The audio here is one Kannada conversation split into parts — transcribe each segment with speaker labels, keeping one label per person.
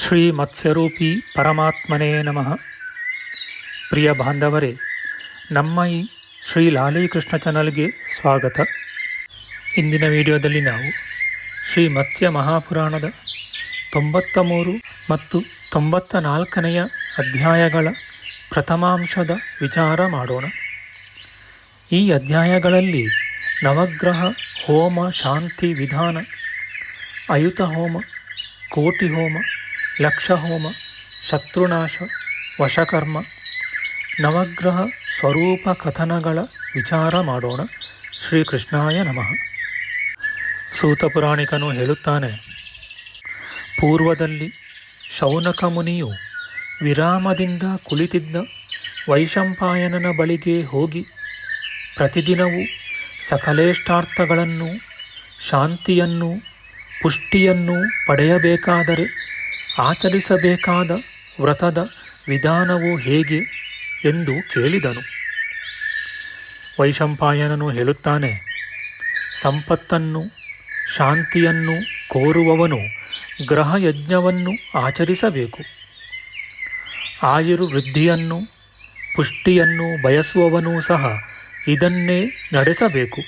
Speaker 1: ಶ್ರೀ ಮತ್ಸ್ಯರೂಪಿ ಪರಮಾತ್ಮನೇ ನಮಃ. ಪ್ರಿಯ ಬಾಂಧವರೇ, ನಮ್ಮ ಈ ಶ್ರೀ ಲಾಲೀಕೃಷ್ಣ ಚಾನಲ್ಗೆ ಸ್ವಾಗತ. ಇಂದಿನ ವಿಡಿಯೋದಲ್ಲಿ ನಾವು ಶ್ರೀ ಮತ್ಸ್ಯ ಮಹಾಪುರಾಣದ ತೊಂಬತ್ತ ಮೂರು ಮತ್ತು ತೊಂಬತ್ತ ನಾಲ್ಕನೆಯ ಅಧ್ಯಾಯಗಳ ಪ್ರಥಮಾಂಶದ ವಿಚಾರ ಮಾಡೋಣ. ಈ ಅಧ್ಯಾಯಗಳಲ್ಲಿ ನವಗ್ರಹ, ಹೋಮ, ಶಾಂತಿ, ವಿಧಾನ ಅಯುತ ಹೋಮ ಕೋಟಿ ಹೋಮ ಲಕ್ಷ ಹೋಮ ಶತ್ರುನಾಶ, ವಶಕರ್ಮ, ನವಗ್ರಹ ಸ್ವರೂಪ ಕಥನಗಳ ವಿಚಾರ ಮಾಡೋಣ. ಶ್ರೀಕೃಷ್ಣಾಯ ನಮಃ. ಸೂತ ಪುರಾಣಿಕನು ಹೇಳುತ್ತಾನೆ, ಪೂರ್ವದಲ್ಲಿ ಶೌನಕ ಮುನಿಯು ವಿರಾಮದಿಂದ ಕುಳಿತಿದ್ದ ವೈಶಂಪಾಯನನ ಬಳಿಗೆ ಹೋಗಿ ಪ್ರತಿದಿನವೂ ಸಕಲೇಷ್ಟಾರ್ಥಗಳನ್ನು, ಶಾಂತಿಯನ್ನು, ಪುಷ್ಟಿಯನ್ನು ಪಡೆಯಬೇಕಾದರೆ ಆಚರಿಸಬೇಕಾದ ವ್ರತದ ವಿಧಾನವು ಹೇಗೆ ಎಂದು ಕೇಳಿದನು. ವೈಶಂಪಾಯನನು ಹೇಳುತ್ತಾನೆ, ಸಂಪತ್ತನ್ನು, ಶಾಂತಿಯನ್ನು ಕೋರುವವನು ಗ್ರಹಯಜ್ಞವನ್ನು ಆಚರಿಸಬೇಕು. ಆಯುರ್ವೃದ್ಧಿಯನ್ನು, ಪುಷ್ಟಿಯನ್ನು ಬಯಸುವವನೂ ಸಹ ಇದನ್ನೇ ನಡೆಸಬೇಕು.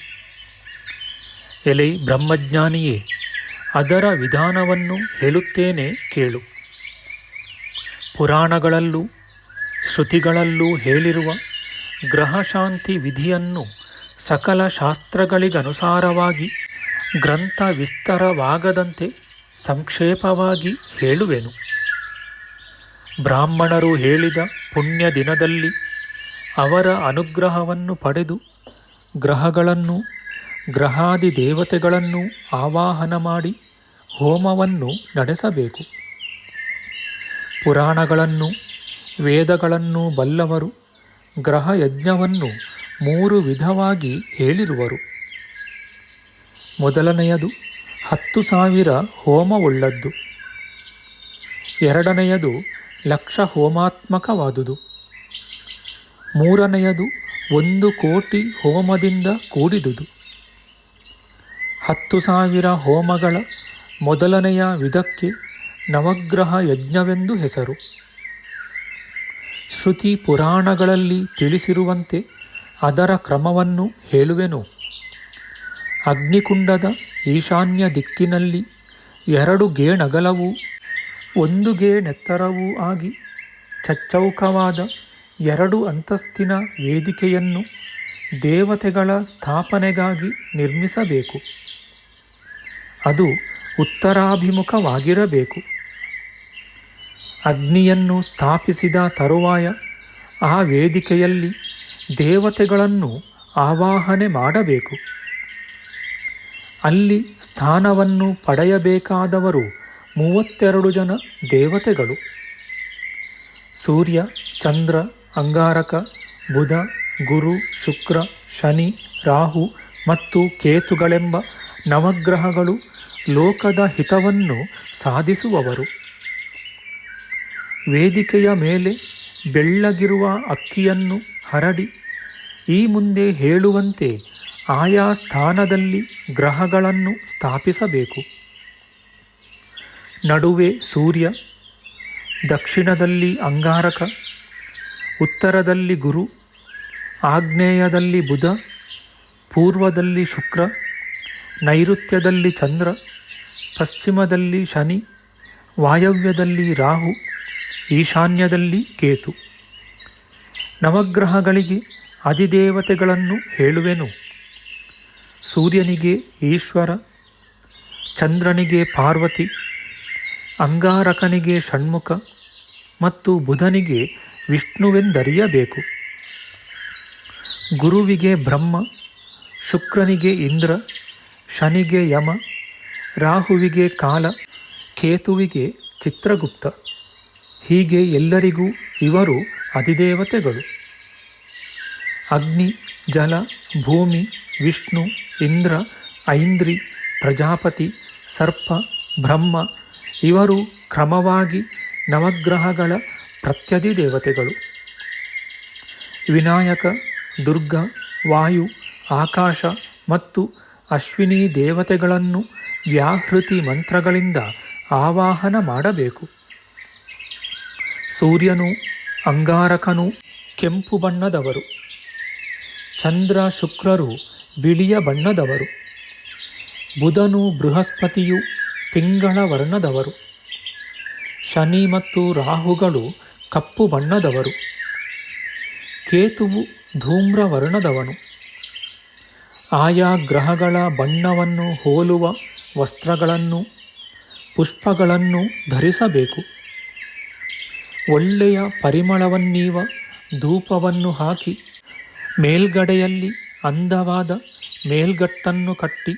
Speaker 1: ಎಲೆ ಬ್ರಹ್ಮಜ್ಞಾನಿಯೇ ಅದರ ವಿಧಾನವನ್ನು ಹೇಳುತ್ತೇನೆ ಕೇಳು. ಪುರಾಣಗಳಲ್ಲೂ ಶ್ರುತಿಗಳಲ್ಲೂ ಹೇಳಿರುವ ಗ್ರಹಶಾಂತಿ ವಿಧಿಯನ್ನು ಸಕಲ ಶಾಸ್ತ್ರಗಳಿಗನುಸಾರವಾಗಿ ಗ್ರಂಥ ವಿಸ್ತರವಾಗದಂತೆ ಸಂಕ್ಷೇಪವಾಗಿ ಹೇಳುವೆನು. ಬ್ರಾಹ್ಮಣರು ಹೇಳಿದ ಪುಣ್ಯ ದಿನದಲ್ಲಿ ಅವರ ಅನುಗ್ರಹವನ್ನು ಪಡೆದು ಗ್ರಹಗಳನ್ನು ಗ್ರಹಾದಿ ದೇವತೆಗಳನ್ನು ಆವಾಹನ ಮಾಡಿ ಹೋಮವನ್ನು ನಡೆಸಬೇಕು. ಪುರಾಣಗಳನ್ನು, ವೇದಗಳನ್ನು ಬಲ್ಲವರು ಗ್ರಹ ಯಜ್ಞವನ್ನು ಮೂರು ವಿಧವಾಗಿ ಹೇಳಿರುವರು. ಮೊದಲನೆಯದು ಹತ್ತು ಸಾವಿರ ಹೋಮವುಳ್ಳದ್ದು. ಎರಡನೆಯದು ಲಕ್ಷ ಹೋಮಾತ್ಮಕವಾದುದು ಮೂರನೆಯದು ಒಂದು ಕೋಟಿ ಹೋಮದಿಂದ ಕೂಡಿದುದು. ಹತ್ತು ಸಾವಿರ ಹೋಮಗಳ ಮೊದಲನೆಯ ವಿಧಕ್ಕೆ ನವಗ್ರಹ ಯಜ್ಞವೆಂದು ಹೆಸರು. ಶ್ರುತಿ ಪುರಾಣಗಳಲ್ಲಿ ತಿಳಿಸಿರುವಂತೆ ಅದರ ಕ್ರಮವನ್ನು ಹೇಳುವೆನು. ಅಗ್ನಿಕುಂಡದ ಈಶಾನ್ಯ ದಿಕ್ಕಿನಲ್ಲಿ ಎರಡು ಗೇಣಗಲವು, ಒಂದು ಗೇಣೆತ್ತರವೂ ಆಗಿ ಚಚ್ಚೌಕವಾದ ಎರಡು ಅಂತಸ್ತಿನ ವೇದಿಕೆಯನ್ನು ದೇವತೆಗಳ ಸ್ಥಾಪನೆಗಾಗಿ ನಿರ್ಮಿಸಬೇಕು. ಅದು ಉತ್ತರಾಭಿಮುಖವಾಗಿರಬೇಕು. ಅಗ್ನಿಯನ್ನು ಸ್ಥಾಪಿಸಿದ ತರುವಾಯ ಆ ವೇದಿಕೆಯಲ್ಲಿ ದೇವತೆಗಳನ್ನು ಆವಾಹನೆ ಮಾಡಬೇಕು. ಅಲ್ಲಿ ಸ್ಥಾನವನ್ನು ಪಡೆಯಬೇಕಾದವರು ಮೂವತ್ತೆರಡು ಜನ ದೇವತೆಗಳು. ಸೂರ್ಯ, ಚಂದ್ರ, ಅಂಗಾರಕ, ಬುಧ, ಗುರು, ಶುಕ್ರ, ಶನಿ, ರಾಹು ಮತ್ತು ಕೇತುಗಳೆಂಬ ನವಗ್ರಹಗಳು ಲೋಕದ ಹಿತವನ್ನು ಸಾಧಿಸುವವರು. ವೇದಿಕೆಯ ಮೇಲೆ ಬೆಳ್ಳಗಿರುವ ಅಕ್ಕಿಯನ್ನು ಹರಡಿ, ಈ ಮುಂದೆ ಹೇಳುವಂತೆ ಆಯಾ ಸ್ಥಾನದಲ್ಲಿ ಗ್ರಹಗಳನ್ನು ಸ್ಥಾಪಿಸಬೇಕು. ನಡುವೆ ಸೂರ್ಯ, ದಕ್ಷಿಣದಲ್ಲಿ ಅಂಗಾರಕ, ಉತ್ತರದಲ್ಲಿ ಗುರು, ಆಗ್ನೇಯದಲ್ಲಿ ಬುಧ, ಪೂರ್ವದಲ್ಲಿ ಶುಕ್ರ ನೈಋತ್ಯದಲ್ಲಿ ಚಂದ್ರ, ಪಶ್ಚಿಮದಲ್ಲಿ ಶನಿ, ವಾಯವ್ಯದಲ್ಲಿ ರಾಹು, ಈಶಾನ್ಯದಲ್ಲಿ ಕೇತು. ನವಗ್ರಹಗಳಿಗೆ ಅಧಿದೇವತೆಗಳನ್ನು ಹೇಳುವೆನು. ಸೂರ್ಯನಿಗೆ ಈಶ್ವರ, ಚಂದ್ರನಿಗೆ ಪಾರ್ವತಿ, ಅಂಗಾರಕನಿಗೆ ಷಣ್ಮುಖ ಮತ್ತು ಬುಧನಿಗೆ ವಿಷ್ಣುವೆಂದರಿಯಬೇಕು. ಗುರುವಿಗೆ ಬ್ರಹ್ಮ, ಶುಕ್ರನಿಗೆ ಇಂದ್ರ ಶನಿಗೆ ಯಮ, ರಾಹುವಿಗೆ ಕಾಲ, ಕೇತುವಿಗೆ ಚಿತ್ರಗುಪ್ತ. ಹೀಗೆ ಎಲ್ಲರಿಗೂ ಇವರು ಅಧಿದೇವತೆಗಳು. ಅಗ್ನಿ, ಜಲ, ಭೂಮಿ, ವಿಷ್ಣು, ಇಂದ್ರ, ಐಂದ್ರಿ, ಪ್ರಜಾಪತಿ, ಸರ್ಪ, ಬ್ರಹ್ಮ ಇವರು ಕ್ರಮವಾಗಿ ನವಗ್ರಹಗಳ ಪ್ರತ್ಯಧಿ ದೇವತೆಗಳು ವಿನಾಯಕ, ದುರ್ಗ, ವಾಯು, ಆಕಾಶ ಮತ್ತು ಅಶ್ವಿನಿ ದೇವತೆಗಳನ್ನು ವ್ಯಾಹೃತಿ ಮಂತ್ರಗಳಿಂದ ಆವಾಹನ ಮಾಡಬೇಕು. ಸೂರ್ಯನು, ಅಂಗಾರಕನು, ಕೆಂಪು ಬಣ್ಣದವರು. ಚಂದ್ರ ಶುಕ್ರರು, ಬಿಳಿಯ ಬಣ್ಣದವರು. ಬುಧನು ಬೃಹಸ್ಪತಿಯು ಪಿಂಗಳ ವರ್ಣದವರು. ಶನಿ ಮತ್ತು ರಾಹುಗಳು, ಕಪ್ಪು ಬಣ್ಣದವರು. ಕೇತುವು ಧೂಮ್ರ ವರ್ಣದವನು. ಆಯಾ ಗ್ರಹಗಳ ಬಣ್ಣವನ್ನು ಹೋಲುವ ವಸ್ತ್ರಗಳನ್ನು, ಪುಷ್ಪಗಳನ್ನು ಧರಿಸಬೇಕು. ಒಳ್ಳೆಯ ಪರಿಮಳವನ್ನೀವ ಧೂಪವನ್ನು ಹಾಕಿ, ಮೇಲ್ಗಡೆಯಲ್ಲಿ ಅಂದವಾದ ಮೇಲ್ಗಟ್ಟನ್ನು ಕಟ್ಟಿ,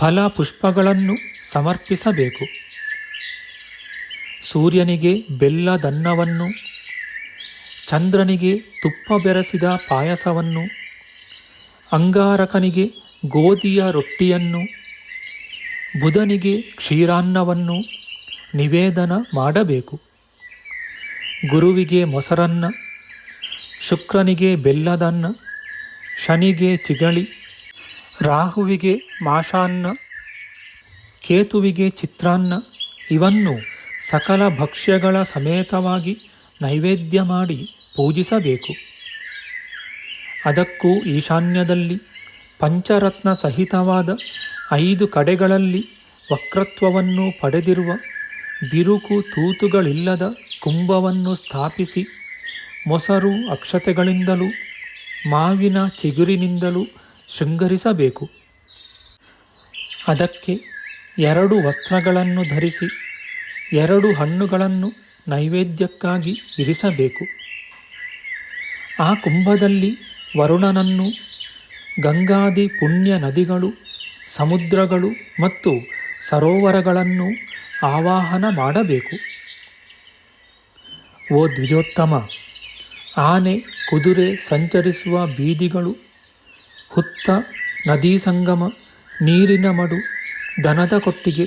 Speaker 1: ಫಲ ಪುಷ್ಪಗಳನ್ನು ಸಮರ್ಪಿಸಬೇಕು. ಸೂರ್ಯನಿಗೆ ಬೆಲ್ಲದನ್ನವನ್ನು ಚಂದ್ರನಿಗೆ ತುಪ್ಪ ಬೆರೆಸಿದ ಪಾಯಸವನ್ನು ಅಂಗಾರಕನಿಗೆ ಗೋಧಿಯ ರೊಟ್ಟಿಯನ್ನು, ಬುಧನಿಗೆ ಕ್ಷೀರಾನ್ನವನ್ನು ನಿವೇದನ ಮಾಡಬೇಕು. ಗುರುವಿಗೆ ಮೊಸರನ್ನ, ಶುಕ್ರನಿಗೆ ಬೆಲ್ಲದನ್ನ, ಶನಿಗೆ ಚಿಗಳಿ, ರಾಹುವಿಗೆ ಮಾಷಾನ್ನ ಕೇತುವಿಗೆ ಚಿತ್ರಾನ್ನ ಇವನ್ನು ಸಕಲ ಭಕ್ಷ್ಯಗಳ ಸಮೇತವಾಗಿ ನೈವೇದ್ಯ ಮಾಡಿ ಪೂಜಿಸಬೇಕು. ಅದಕ್ಕೂ ಈಶಾನ್ಯದಲ್ಲಿ ಪಂಚರತ್ನ ಸಹಿತವಾದ ಐದು ಕಡೆಗಳಲ್ಲಿ ವಕ್ರತ್ವವನ್ನು ಪಡೆದಿರುವ ಬಿರುಕು ತೂತುಗಳಿಲ್ಲದ ಕುಂಭವನ್ನು ಸ್ಥಾಪಿಸಿ ಮೊಸರು ಅಕ್ಷತೆಗಳಿಂದಲೂ ಮಾವಿನ ಚಿಗುರಿನಿಂದಲೂ ಶೃಂಗರಿಸಬೇಕು. ಅದಕ್ಕೆ ಎರಡು ವಸ್ತ್ರಗಳನ್ನು ಧರಿಸಿ ಎರಡು ಹಣ್ಣುಗಳನ್ನು ನೈವೇದ್ಯಕ್ಕಾಗಿ ಇರಿಸಬೇಕು. ಆ ಕುಂಭದಲ್ಲಿ ವರುಣನನ್ನು ಗಂಗಾದಿ ಪುಣ್ಯ ನದಿಗಳು, ಸಮುದ್ರಗಳು ಮತ್ತು ಸರೋವರಗಳನ್ನು ಆವಾಹನ ಮಾಡಬೇಕು. ಓ ದ್ವಿಜೋತ್ತಮ, ಆನೆ ಕುದುರೆ ಸಂಚರಿಸುವ ಬೀದಿಗಳು, ಹುತ್ತ ನದೀ ಸಂಗಮ, ನೀರಿನ ಮಡು, ದನದ ಕೊಟ್ಟಿಗೆ,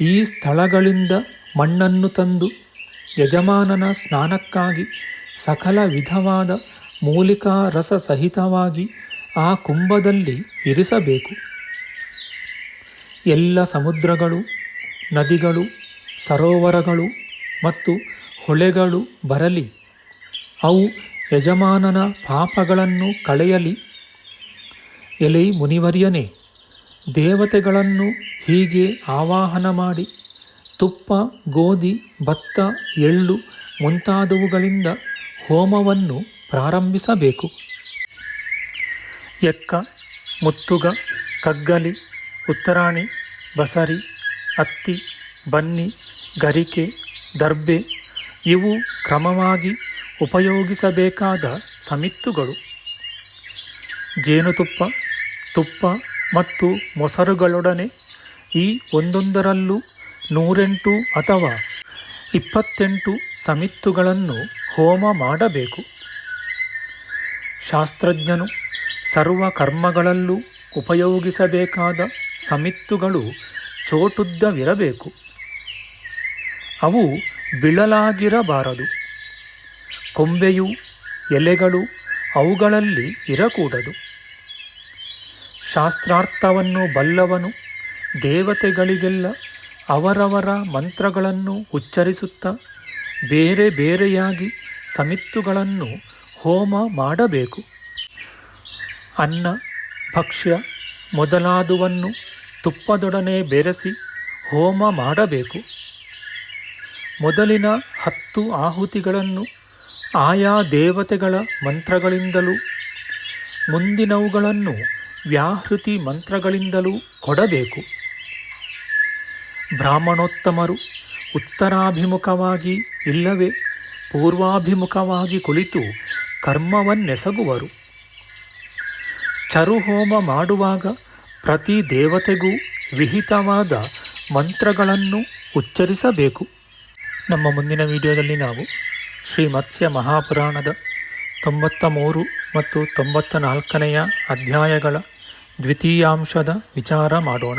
Speaker 1: ಈ ಸ್ಥಳಗಳಿಂದ ಮಣ್ಣನ್ನು ತಂದು ಯಜಮಾನನ ಸ್ನಾನಕ್ಕಾಗಿ ಸಕಲ ವಿಧವಾದ ಮೂಲಿಕಾ ರಸ ಸಹಿತವಾಗಿ ಆ ಕುಂಭದಲ್ಲಿ ಇರಿಸಬೇಕು. ಎಲ್ಲ ಸಮುದ್ರಗಳು, ನದಿಗಳು, ಸರೋವರಗಳು ಮತ್ತು ಹೊಳೆಗಳು ಬರಲಿ. ಅವು ಯಜಮಾನನ ಪಾಪಗಳನ್ನು ಕಳೆಯಲಿ. ಎಲೈ ಮುನಿವರ್ಯನೇ, ದೇವತೆಗಳನ್ನು ಹೀಗೆ ಆವಾಹನ ಮಾಡಿ, ತುಪ್ಪ, ಗೋಧಿ, ಭತ್ತ, ಎಳ್ಳು ಮುಂತಾದವುಗಳಿಂದ ಹೋಮವನ್ನು ಪ್ರಾರಂಭಿಸಬೇಕು. ಎಕ್ಕ, ಮುತ್ತುಗ, ಕಗ್ಗಲಿ, ಉತ್ತರಾಣಿ, ಬಸರಿ ಹತ್ತಿ ಬನ್ನಿ, ಗರಿಕೆ, ದರ್ಬೆ ಇವು ಕ್ರಮವಾಗಿ ಉಪಯೋಗಿಸಬೇಕಾದ ಸಮಿತ್ತುಗಳು. ಜೇನುತುಪ್ಪ, ತುಪ್ಪ ಮತ್ತು ಮೊಸರುಗಳೊಡನೆ ಈ ಒಂದೊಂದರಲ್ಲೂ ನೂರೆಂಟು ಅಥವಾ ಇಪ್ಪತ್ತೆಂಟು ಸಮಿತ್ತುಗಳನ್ನು ಹೋಮ ಮಾಡಬೇಕು. ಶಾಸ್ತ್ರಜ್ಞನು ಸರ್ವ ಕರ್ಮಗಳಲ್ಲೂ ಉಪಯೋಗಿಸಬೇಕಾದ ಸಮಿತ್ತುಗಳು ಚೋಟುದ್ದವಿರಬೇಕು. ಅವು ಬಿಳಲಾಗಿರಬಾರದು. ಕೊಂಬೆಯು ಎಲೆಗಳು ಅವುಗಳಲ್ಲಿ ಇರಕೂಡದು. ಶಾಸ್ತ್ರಾರ್ಥವನ್ನು ಬಲ್ಲವನು ದೇವತೆಗಳಿಗೆಲ್ಲ ಅವರವರ ಮಂತ್ರಗಳನ್ನು ಉಚ್ಚರಿಸುತ್ತಾ ಬೇರೆ ಬೇರೆಯಾಗಿ ಸಮಿತ್ತುಗಳನ್ನು ಹೋಮ ಮಾಡಬೇಕು. ಅನ್ನ, ಭಕ್ಷ್ಯ ಮೊದಲಾದುವನ್ನು ತುಪ್ಪದೊಡನೆ ಬೆರೆಸಿ ಹೋಮ ಮಾಡಬೇಕು. ಮೊದಲಿನ ಹತ್ತು ಆಹುತಿಗಳನ್ನು ಆಯಾ ದೇವತೆಗಳ ಮಂತ್ರಗಳಿಂದಲೂ, ಮುಂದಿನವುಗಳನ್ನು ವ್ಯಾಹೃತಿ ಮಂತ್ರಗಳಿಂದಲೂ ಕೊಡಬೇಕು. ಬ್ರಾಹ್ಮಣೋತ್ತಮರು ಉತ್ತರಾಭಿಮುಖವಾಗಿ ಇಲ್ಲವೇ? ಪೂರ್ವಾಭಿಮುಖವಾಗಿ ಕುಳಿತು ಕರ್ಮವನ್ನೆಸಗುವರು. ಚರುಹೋಮ ಮಾಡುವಾಗ ಪ್ರತಿ ದೇವತೆಗೂ ವಿಹಿತವಾದ ಮಂತ್ರಗಳನ್ನು ಉಚ್ಚರಿಸಬೇಕು. ನಮ್ಮ ಮುಂದಿನ ವಿಡಿಯೋದಲ್ಲಿ ನಾವು ಶ್ರೀ ಮತ್ಸ್ಯ ಮಹಾಪುರಾಣದ ತೊಂಬತ್ತ ಮೂರು ಮತ್ತು ತೊಂಬತ್ತ ನಾಲ್ಕನೆಯ ಅಧ್ಯಾಯಗಳ ದ್ವಿತೀಯಾಂಶದ ವಿಚಾರ ಮಾಡೋಣ.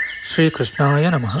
Speaker 1: ಶ್ರೀಕೃಷ್ಣಾಯ ನಮಃ